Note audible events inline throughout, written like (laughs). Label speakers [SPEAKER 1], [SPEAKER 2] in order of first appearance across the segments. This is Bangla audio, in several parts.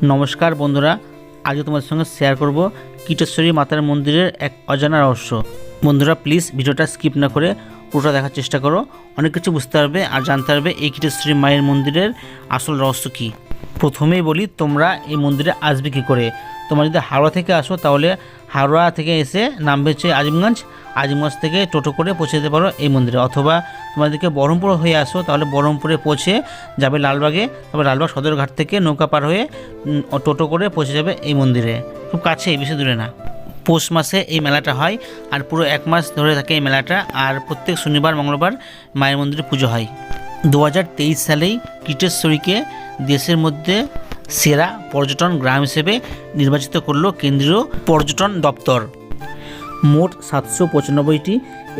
[SPEAKER 1] নমস্কার বন্ধুরা, আজকে তোমাদের সঙ্গে শেয়ার করব কীটেশ্বরী মাতার মন্দিরের এক অজানা রহস্য। বন্ধুরা প্লিজ ভিডিওটা স্কিপ না করে পুরোটা দেখার চেষ্টা করো। অনেক কিছু বুঝতে পারবে আর জানতে পারবে এই কীটেশ্বরী মায়ের মন্দিরের আসল রহস্য কী। প্রথমেই বলি, তোমরা এই মন্দিরে আসবে কী করে? তোমরা যদি হাওড়া থেকে আসো, তাহলে হাওড়া থেকে এসে নামবে হচ্ছে আজিমগঞ্জ। আজিমগঞ্জ থেকে টোটো করে পৌঁছে যেতে পারো এই মন্দিরে। অথবা তোমাদেরকে বহরমপুর হয়ে আসো, তাহলে বহরমপুরে পৌঁছে যাবে লালবাগে। তারপর লালবাগ সদরঘাট থেকে নৌকা পার হয়ে টোটো করে পৌঁছে যাবে এই মন্দিরে। খুব কাছেই, বেশি দূরে না। পৌষ মাসে এই মেলাটা হয়, আর পুরো এক মাস ধরে থাকে এই মেলাটা। আর প্রত্যেক শনিবার, মঙ্গলবার মায়ের মন্দিরে পুজো হয়। দু হাজার তেইশ সালেই কীটেশ্বরীকে দেশের মধ্যে সেরা পর্যটন গ্রাম হিসেবে নির্বাচিত করল কেন্দ্রীয় পর্যটন দপ্তর। মোট সাতশো পঁচানব্বইটি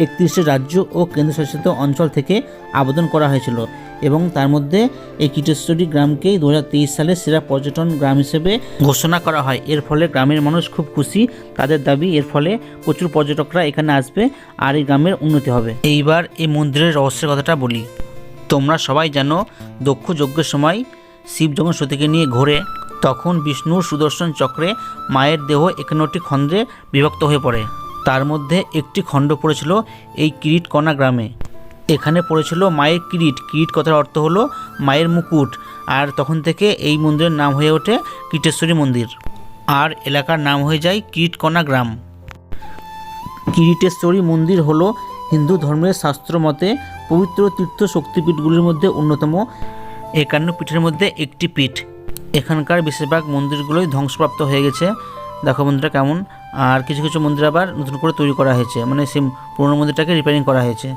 [SPEAKER 1] একত্রিশটি রাজ্য ও কেন্দ্রশাসিত অঞ্চল থেকে আবেদন করা হয়েছিল এবং তার মধ্যে এই কীটেশ্বরী গ্রামকেই দু হাজার তেইশ সালে সেরা পর্যটন গ্রাম হিসেবে ঘোষণা করা হয়। এর ফলে গ্রামের মানুষ খুব খুশি। তাদের দাবি, এর ফলে প্রচুর পর্যটকরা এখানে আসবে আর এই গ্রামের উন্নতি হবে। এইবার এই মন্দিরের রহস্যের কথাটা বলি। তোমরা সবাই জানো, দক্ষ যজ্ঞের সময় শিব যখন সতীকে নিয়ে ঘোরে। তখন বিষ্ণুর সুদর্শন চক্রে মায়ের দেহ একান্নটি খণ্ডে বিভক্ত হয়ে পড়ে। তার মধ্যে একটি খণ্ড পড়েছিল এই কিরিটকণা গ্রামে। এখানে পড়েছিল মায়ের কিরিট। কিরিট কথার অর্থ হলো মায়ের মুকুট। আর তখন থেকে এই মন্দিরের নাম হয়ে ওঠে কীটেশ্বরী মন্দির। আর এলাকার নাম হয়ে যায় কিরিটকণা গ্রাম। কিরিটেশ্বরী মন্দির হলো হিন্দু ধর্মের শাস্ত্র মতে পবিত্র তীর্থ শক্তিপীঠগুলির মধ্যে অন্যতম। একান্ন পিঠের মধ্যে একটি পিঠ। এখানকার বেশিরভাগ মন্দিরগুলোই ধ্বংসপ্রাপ্ত হয়ে গেছে। দেখো মন্দিরটা কেমন। আর কিছু কিছু মন্দির আবার নতুন করে তৈরি করা হয়েছে। মানে সেই পুরনো মন্দিরটাকে রিপেয়ারিং করা হয়েছে।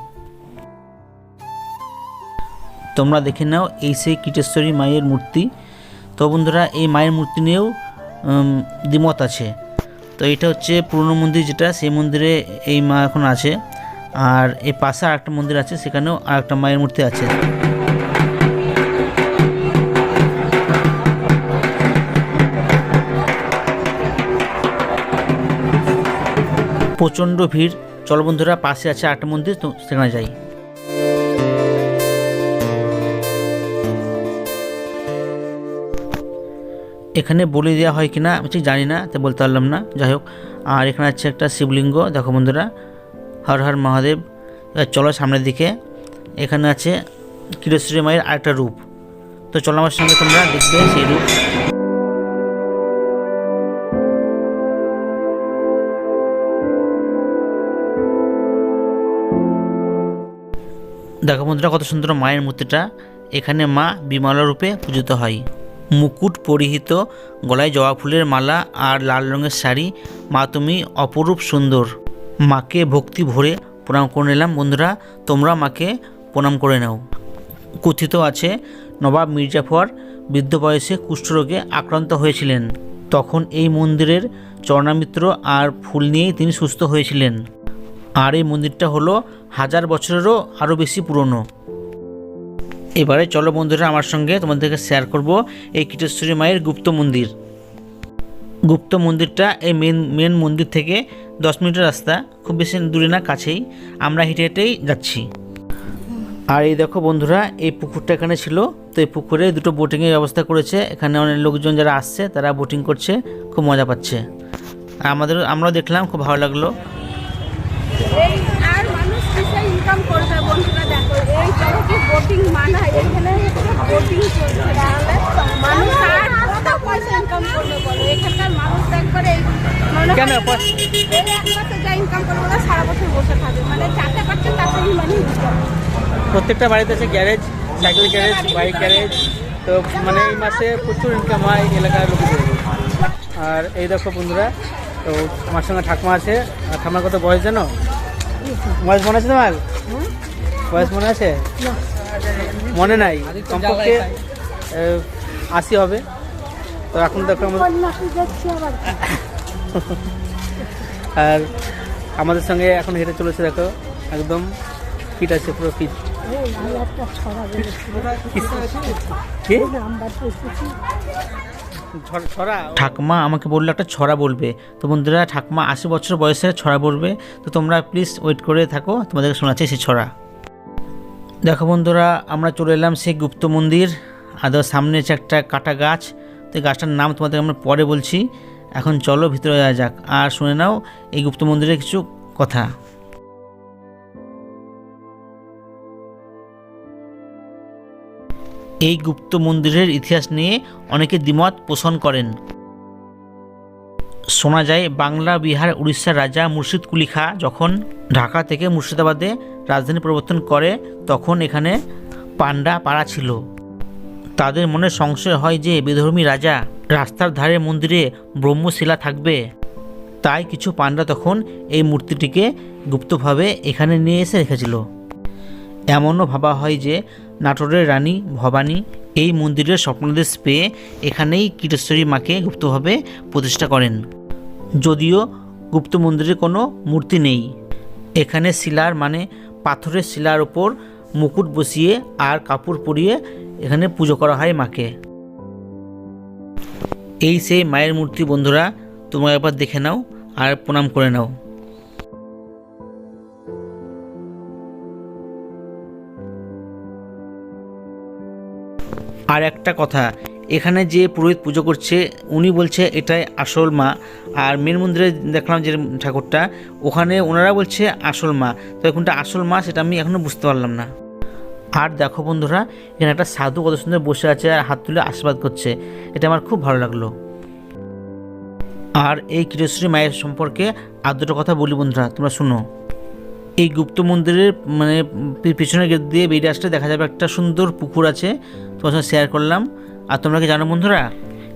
[SPEAKER 1] তোমরা দেখে নাও এই সেই কীটেশ্বরী মায়ের মূর্তি। তো বন্ধুরা, এই মায়ের মূর্তি নিয়েও দ্বিমত আছে। তো এটা হচ্ছে পুরনো মন্দির যেটা, সেই মন্দিরে এই মা এখন আছে। আর এই পাশে আরেকটা মন্দির আছে, সেখানেও আরেকটা মায়ের মূর্তি আছে। প্রচণ্ড ভিড়। চল বন্ধুরা, পাশে আছে আরেকটা মন্দির, তো সেখানে যাই। এখানে বলি দেওয়া হয় কিনা, আমি ঠিক জানি না, তাই বলতে পারলাম না। যাই হোক, আর এখানে আছে একটা শিবলিঙ্গ, দেখো বন্ধুরা, হর হর মহাদেব। চলো সামনের দিকে। এখানে আছে কিরেশ্বরী মায়ের আরেকটা রূপ। তো চলো আমার সঙ্গে তোমরা দেখবে সেই রূপ। দেখো বন্ধুরা কত সুন্দর মায়ের মূর্তিটা। এখানে মা বিমলা রূপে পূজিত হয়। মুকুট পরিহিত, গলায় জবা ফুলের মালা আর লাল রঙের শাড়ি। মা তুমি অপরূপ সুন্দর। মাকে ভক্তি ভরে প্রণাম করে নিলাম বন্ধুরা। তোমরা মাকে প্রণাম করে নাও। কথিত আছে, নবাব মির্জাফর বৃদ্ধ বয়সে কুষ্ঠরোগে আক্রান্ত হয়েছিলেন। তখন এই মন্দিরের চরণামিত্র আর ফুল নিয়েই তিনি সুস্থ হয়েছিলেন। আর এই মন্দিরটা হলো হাজার বছরেরও আরও বেশি পুরনো। এবারে চলো বন্ধুরা, আমার সঙ্গে তোমাদেরকে শেয়ার করব এই কীটেশ্বরী মায়ের গুপ্ত মন্দির। গুপ্ত মন্দিরটা এই মেন মেন মন্দির থেকে দশ মিনিটের রাস্তা, খুব বেশি দূরে না, কাছেই। আমরা হেঁটে হেঁটেই যাচ্ছি। আর এই দেখো বন্ধুরা, এই পুকুরটা এখানে ছিল। তো এই পুকুরে দুটো বোটিংয়ের ব্যবস্থা করেছে। এখানে অনেক লোকজন যারা আসছে, তারা বোটিং করছে, খুব মজা পাচ্ছে। আমাদের, আমরাও দেখলাম, খুব ভালো লাগল।
[SPEAKER 2] এই আর মানুষ কিসে ইনকাম করবে বন্ধুরা দেখো এই চরকে বোটিং মানায় এখানে বোটিং চলছে তাহলে মানুষ আর কত পয়সা ইনকাম করবে বলো? এখানকার মানুষ একবারে এই মনে হয়
[SPEAKER 1] কেন?
[SPEAKER 2] এই এক মাসে যা ইনকাম করবে ওরা সারা বছর বসে থাকবে। মানে চারটে পাচ্ছে তাতেই মানে
[SPEAKER 1] প্রত্যেকটা বাড়িতে আছে garage cycle garage bike garage তো মানে এই মাসে প্রচুর ইনকাম হয় এই এলাকার লোকেদের আর এই দেখো বন্ধুরা তো আমার সঙ্গে ঠাকুমা আছে। আর ঠাকুমার কত বয়স জানো? বয়স মনে আছে তোমার? বয়স মনে আছে? মনে নাই। কমপক্ষে আশি হবে। তো এখন দেখো আমাদের (laughs) আর আমাদের সঙ্গে এখন হেঁটে চলেছে দেখো একদম ফিট আছে পুরো ফিট। কি? ঠাকমা আমাকে বলল একটা ছড়া বলবে। তো বন্ধুরা, ঠাকমা আশি বছর বয়সে ছড়া বলবে। তো তোমরা প্লিজ ওয়েট করে থাকো, তোমাদেরকে শোনাচ্ছি সেই ছড়া। দেখো বন্ধুরা, আমরা চলে এলাম সেই গুপ্ত মন্দির। তার সামনে আছে একটা কাটা গাছ, তো গাছটার নাম তোমাদের আমরা পরে বলছি। এখন চলো ভিতরে যাওয়া যাক। আর শুনে নাও, এই গুপ্ত মন্দিরের কিছু কথা। এই গুপ্ত মন্দিরের ইতিহাস নিয়ে অনেকে দ্বিমত পোষণ করেন। শোনা যায়, বাংলা, বিহার, উড়িষ্যার রাজা মুর্শিদ কুলি খাঁ যখন ঢাকা থেকে মুর্শিদাবাদে রাজধানী পরিবর্তন করে, তখন এখানে পান্ডা পাড়া ছিল। তাদের মনে সংশয় হয় যে, বিধর্মী রাজা রাস্তার ধারে মন্দিরে ব্রহ্মশিলা থাকবে। তাই কিছু পান্ডা তখন এই মূর্তিটিকে গুপ্তভাবে এখানে নিয়ে এসে রেখেছিল। এমনও ভাবা হয় যে নাটোরের রানী, ভবানী এই মন্দিরের স্বপ্নদেশ পেয়ে এখানেই কীটেশ্বরী মাকে গুপ্তভাবে প্রতিষ্ঠা করেন। যদিও গুপ্ত মন্দিরে কোনো মূর্তি নেই। এখানে শিলার মানে পাথরের শিলার ওপর মুকুট বসিয়ে আর কাপড় পরিয়ে এখানে পুজো করা হয় মাকে। এই সেই মায়ের মূর্তি বন্ধুরা, তোমরা একবার দেখে নাও আর প্রণাম করে নাও। আর একটা কথা, এখানে যে পুরোহিত পুজো করছে, উনি বলছে এটাই আসল মা। আর মেন মন্দিরে দেখলাম যে ঠাকুরটা, ওখানে ওনারা বলছে আসল মা। তো কোনটা আসল মা সেটা আমি এখনও বুঝতে পারলাম না। আর দেখো বন্ধুরা, এখানে একটা সাধু কত সুন্দর বসে আছে আর হাত তুলে আশীর্বাদ করছে। এটা আমার খুব ভালো লাগল। আর এই কিরেশ্বরী মায়ের সম্পর্কে আর দুটো কথা বলি বন্ধুরা, তোমরা শুনো। এই গুপ্ত মন্দিরের মানে পিছনে গেট দিয়ে বেরিয়ে আসলে দেখা যাবে একটা সুন্দর পুকুর আছে। তোমার সঙ্গে শেয়ার করলাম। আর তোমরা কি জানো বন্ধুরা?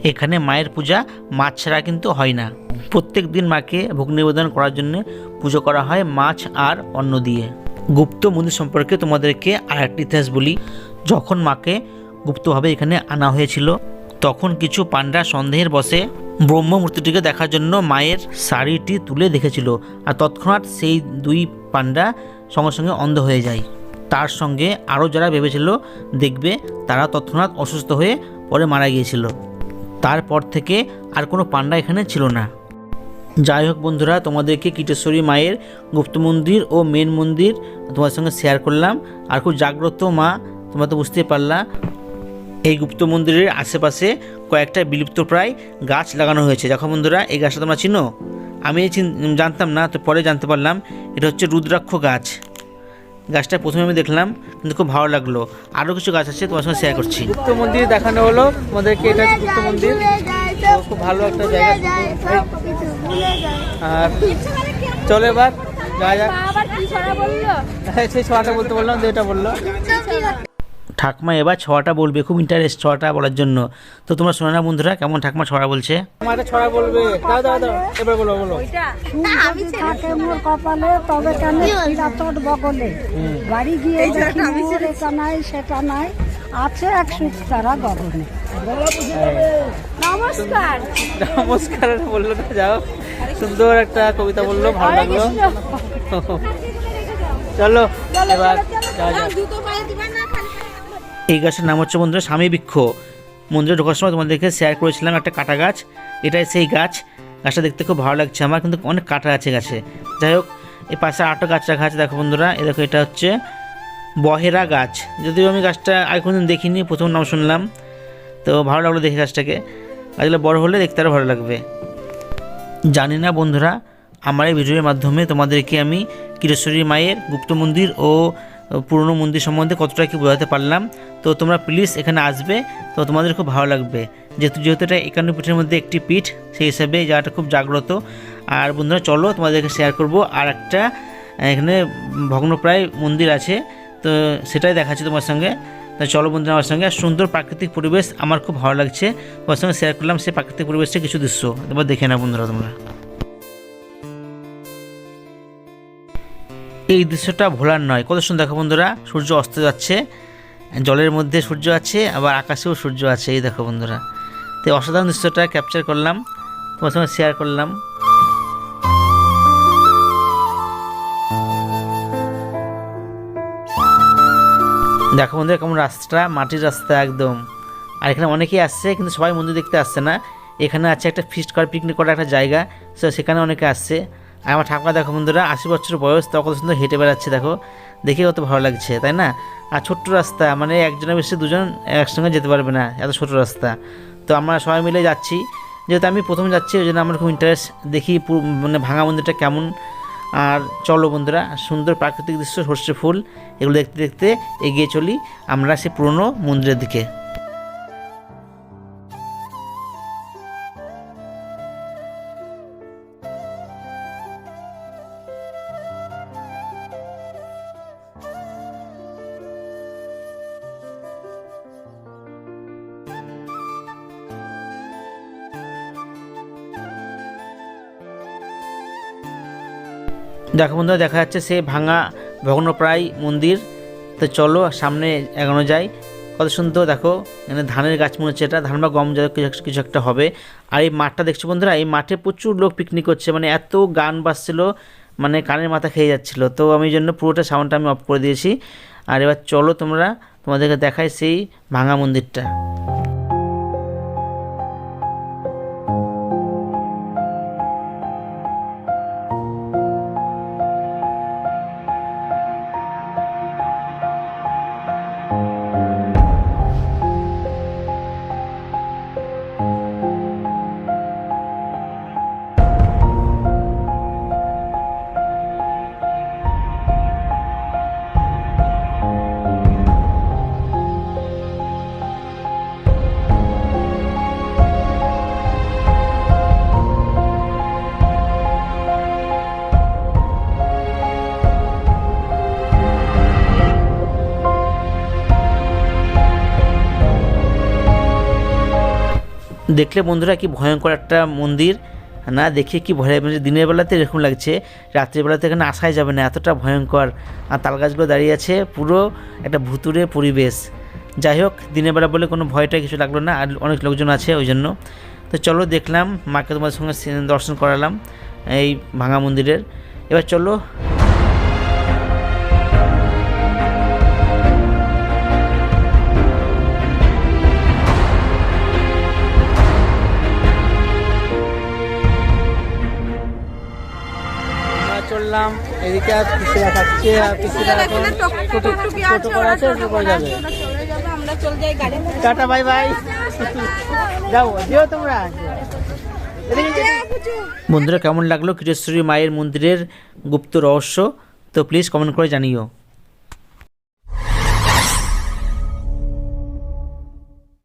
[SPEAKER 1] এখানে মায়ের পূজা মাছ ছাড়া কিন্তু হয় না। প্রত্যেক দিন মাকে ভোগ নিবেদন করার জন্য পুজো করা হয় মাছ আর অন্ন দিয়ে। গুপ্ত মন্দির সম্পর্কে তোমাদেরকে আর একটা ইতিহাস বলি। যখন মাকে গুপ্তভাবে এখানে আনা হয়েছিল, তখন কিছু পান্ডা সন্দেহের বসে ব্রহ্ম মূর্তিটিকে দেখার জন্য মায়ের শাড়িটি তুলে দেখেছিল। আর তৎক্ষণাৎ সেই দুই পান্ডা সঙ্গে সঙ্গে অন্ধ হয়ে যায়। তার সঙ্গে আরও যারা ভেবেছিল দেখবে, তারা তৎক্ষণাৎ অসুস্থ হয়ে পরে মারা গিয়েছিল। তারপর থেকে আর কোনো পান্ডা এখানে ছিল না। যাই হোক বন্ধুরা, তোমাদেরকে কীটেশ্বরী মায়ের গুপ্ত মন্দির ও মেন মন্দির তোমার সঙ্গে শেয়ার করলাম। আর খুব জাগ্রত মা, তোমরা তো বুঝতেই পারলা, এই গুপ্ত মন্দিরের আশেপাশে কয়েকটা বিলুপ্ত প্রায় গাছ লাগানো হয়েছে। দেখো বন্ধুরা, এই গাছটা তোমরা চিনো? আমি এই চিন- জানতাম না তো পরে জানতে পারলাম। এটা হচ্ছে রুদ্রাক্ষ গাছ। গাছটা প্রথমে আমি দেখলাম কিন্তু খুব ভালো লাগল। আরও কিছু গাছ আছে তোমার সঙ্গে শেয়ার করছি। গুপ্ত মন্দির দেখানো হলো তোমাদেরকে এটা গুপ্ত মন্দির। খুব ভালো একটা জায়গা। আর চলো এবার যাওয়া যাক।
[SPEAKER 2] আবার কি ছড়া বলল? (laughs)
[SPEAKER 1] সেই ছোঁয়াটা বলতে বললাম যে এটা বলল ঠাকমা এবার ছড়াটা বলবে খুব ইন্টারেস্ট ছড়াটা বলার জন্য। তো তোমরা শোনো না বন্ধুরা কেমন ঠাকমা ছড়া বলছে? আমার ছড়া বলবে। দাও দাও দাও এবার বলো বলো।
[SPEAKER 2] ওইটা?
[SPEAKER 3] থাকে মোর কপালে তবে কেন ফিরা বগলে? বাড়ি গিয়ে দেখি মোর এটা নাই সেটা নাই। আছে এক সুখ তারা গগনে।
[SPEAKER 2] নমস্কার।
[SPEAKER 1] নমস্কার বলল না যাও। সুন্দর একটা কবিতা বলল ভালো লাগল। চলো এবার এই গাছের নাম হচ্ছে বন্ধুরা স্বামী বৃক্ষ। মন্দিরে ঢোকার সময় তোমাদেরকে শেয়ার করেছিলাম একটা কাটা গাছ। এটাই সেই গাছ। গাছটা দেখতে খুব ভালো লাগছে আমার, কিন্তু অনেক কাটা আছে গাছে। যাই হোক এই পাশে আটটা গাছ রাখা আছে, দেখো বন্ধুরা, এ দেখো এটা হচ্ছে বহেরা গাছ। যদিও আমি গাছটা আগে কোনোদিন দেখিনি, প্রথম নাম শুনলাম। তো ভালো লাগল দেখে গাছটাকে। গাছগুলো বড় হলে দেখতে আরও ভালো লাগবে। জানি না বন্ধুরা, আমার এই ভিডিওর মাধ্যমে তোমাদেরকে আমি কিরেশ্বরী মায়ের গুপ্ত মন্দির ও পুরনো মন্দির সম্বন্ধে কতটা কি বোঝাতে পারলাম? তো তোমরা প্লিজ এখানে আসবে। তো তোমাদের খুব ভালো লাগবে। যেহেতু যেহেতু এটা একান্ন পিঠের মধ্যে একটি পিঠ, সেই হিসাবে জায়গাটা খুব জাগ্রত। আর বন্ধুরা, চলো তোমাদেরকে শেয়ার করব। আর একটা, এখানে ভগ্নপ্রায় মন্দির আছে। তো সেটাই দেখাচ্ছি তোমার সঙ্গে। তো চলো বন্ধুরা, আমার সঙ্গে। সুন্দর প্রাকৃতিক পরিবেশ আমার খুব ভালো লাগছে। তোমার সঙ্গে শেয়ার করলাম সেই প্রাকৃতিক পরিবেশটা কিছু দৃশ্য। তোমরা দেখে না বন্ধুরা তোমরা। এই দৃশ্যটা ভোলার নয়। কত সুন্দর দেখো বন্ধুরা, সূর্য অস্ত যাচ্ছে, জলের মধ্যে সূর্য আছে, আবার আকাশেও সূর্য আছে, এই দেখো বন্ধুরা। তো অসাধারণ দৃশ্যটা ক্যাপচার করলাম তোমার সঙ্গে শেয়ার করলাম। দেখো বন্ধুরা কেমন রাস্তা, মাটির রাস্তা একদম। আর এখানে অনেকেই আসছে, কিন্তু সবাই মন্দির দেখতে আসছে না। এখানে আছে একটা ফিস্ট করার পিকনিক করার একটা জায়গা সেখানে অনেকে আসছে। আমার ঠাকুমা, দেখো বন্ধুরা, আশি বছর বয়স, তো কত সুন্দর হেঁটে বেড়াচ্ছে, দেখো। দেখে কত ভালো লাগছে, তাই না? আর ছোট্ট রাস্তা মানে একজনের বেশি দুজন একসঙ্গে যেতে পারবে না, এত ছোট রাস্তা। তো আমরা সবাই মিলে যাচ্ছি, যেহেতু আমি প্রথম যাচ্ছি, ওই জন্য আমার খুব ইন্টারেস্ট দেখি মানে ভাঙা মন্দিরটা কেমন। আর চলো বন্ধুরা, সুন্দর প্রাকৃতিক দৃশ্য, সর্ষে ফুল, এগুলো দেখতে দেখতে এগিয়ে চলি, আমরা সেই পুরনো মন্দিরের দিকে। দেখো বন্ধুরা, দেখা যাচ্ছে সে ভাঙা ভগ্নপ্রায় মন্দির। তো চলো, সামনে এগোনো যায় কত সুন্দর, দেখো, এখানে ধানের গাছ মনে হচ্ছে এটা। ধান বা গম জাতীয় কিছু একটা- হবে। আর এই মাঠটা দেখছ বন্ধুরা, এই মাঠে প্রচুর লোক পিকনিক করছে। মানে এত গান বাজছিল মানে কানের মাথা খেয়ে যাচ্ছিল। তো আমি জন্য পুরোটা সাউন্ডটা আমি অফ করে দিয়েছি। আর এবার চলো তোমরা তোমাদেরকে দেখাই সেই ভাঙা মন্দিরটা। দেখলে বন্ধুরা কি ভয়ঙ্কর একটা মন্দির। না দেখে কি ভয় দিনের বেলাতে এরকম লাগছে রাত্রিবেলাতে এখানে আসাই যাবে না, এতটা ভয়ঙ্কর। আর তাল গাছগুলো দাঁড়িয়ে আছে, পুরো একটা ভুতুরে পরিবেশ। যাই হোক, দিনের বেলা বলে কোনো ভয়টা কিছু লাগল না, আর অনেক লোকজন আছে ওই জন্য। তো চলো দেখলাম, মাকে তোমাদের সঙ্গে দর্শন করালাম, এই ভাঙা মন্দিরের। এবার চলো
[SPEAKER 4] চললাম এদিকে আর পিসিরা থাকছে আর পিসিরা এখন টোটো টোটো করা আছে ছোটো করে যাবে।
[SPEAKER 2] চলে যাবে আমরা চলে যাই গাড়ি
[SPEAKER 4] টাটা বাই বাই যাও যেও তোমরা।
[SPEAKER 1] বন্ধুরা কেমন লাগল? কিটেশ্বরী মায়ের মন্দিরের গুপ্ত রহস্য? তো প্লিজ কমেন্ট করে জানিও।